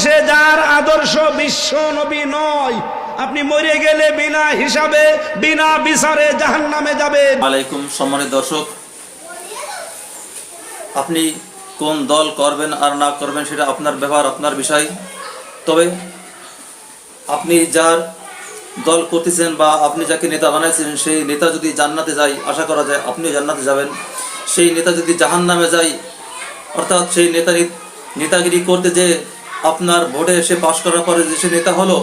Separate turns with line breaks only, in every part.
বাংলাদেশে যার আদর্শ বিশ্ব নবী নয়, আপনি মরে গেলে বিনা হিসাবে, বিনা বিচারে জাহান নামে যাবেন
আলাইকুম সম্মানিত দর্শক, আপনি কোন দল করবেন আর না করবেন সেটা আপনার ব্যাপার আপনার বিষয়। তবে আপনি যার দল করতেছেন বা আপনি যাকে নেতা বানাইছেন, সেই নেতা যদি জান্নাতে যায়, আশা করা যায় আপনিও জান্নাতে যাবেন। সেই নেতা যদি জাহান নামে যায়, অর্থাৎ সেই নেতারি নেতাগিরি করতে যে আপনার ভোটে এসে পাশ করার পরে যে সে নেতা হলো,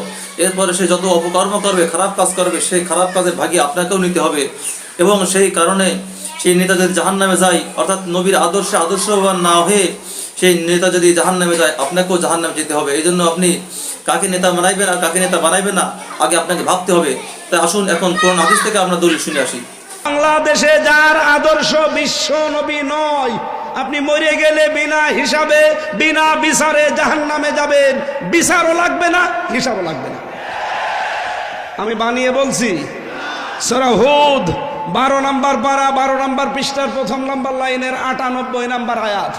এরপরে সে যত অপকর্ম করবে, খারাপ কাজ করবে, সেই খারাপ কাজের ভাগি আপনাকেও নিতে হবে। এবং সেই কারণে সেই নেতা যদি জাহান নামে যায়, অর্থাৎ নবীর আদর্শে আদর্শবান না হয়ে সেই নেতা যদি জাহান নামে যায়, আপনাকেও জাহান নামে যেতে হবে। এই জন্য আপনি কাকে নেতা বানাইবেন আর কাকে নেতা বানাইবেন না, আগে আপনাকে ভাবতে হবে। তাই আসুন এখন কোন হাদিস থেকে আমরা দলিল শুনে আসি।
বাংলাদেশে যার আদর্শ বিশ্ব নবী নয়, আপনি মরে গেলে বিনা হিসাবে, বিনা বিচারে জাহান নামে যাবেন। বিচারও লাগবে না, হিসাবও লাগবে না। আমি বানিয়ে বলছি, সরা হুদ, বারো নাম্বার পারা, বারো নাম্বার পৃষ্ঠার প্রথম নাম্বার লাইনের আটানব্বই নাম্বার আয়াত।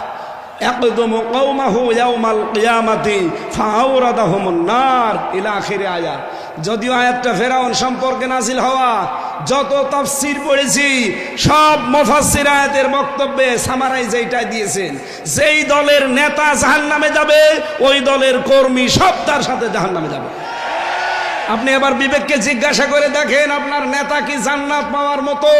আয়াত। যদিও আয়াতটা ফেরাউন সম্পর্কে নাজিল হওয়া, যত তাফসির পড়েছি, সব মুফাসসির আয়াতের বক্তব্যে সামারাইজ যেটা দিয়েছেন। যেই দলের নেতা জাহান্নামে যাবে, ওই দলের কর্মী সব তার সাথে জাহান্নামে যাবে। আপনি এবার বিবেককে জিজ্ঞাসা করে দেখেন, আপনার নেতা কি জান্নাত পাওয়ার মতো?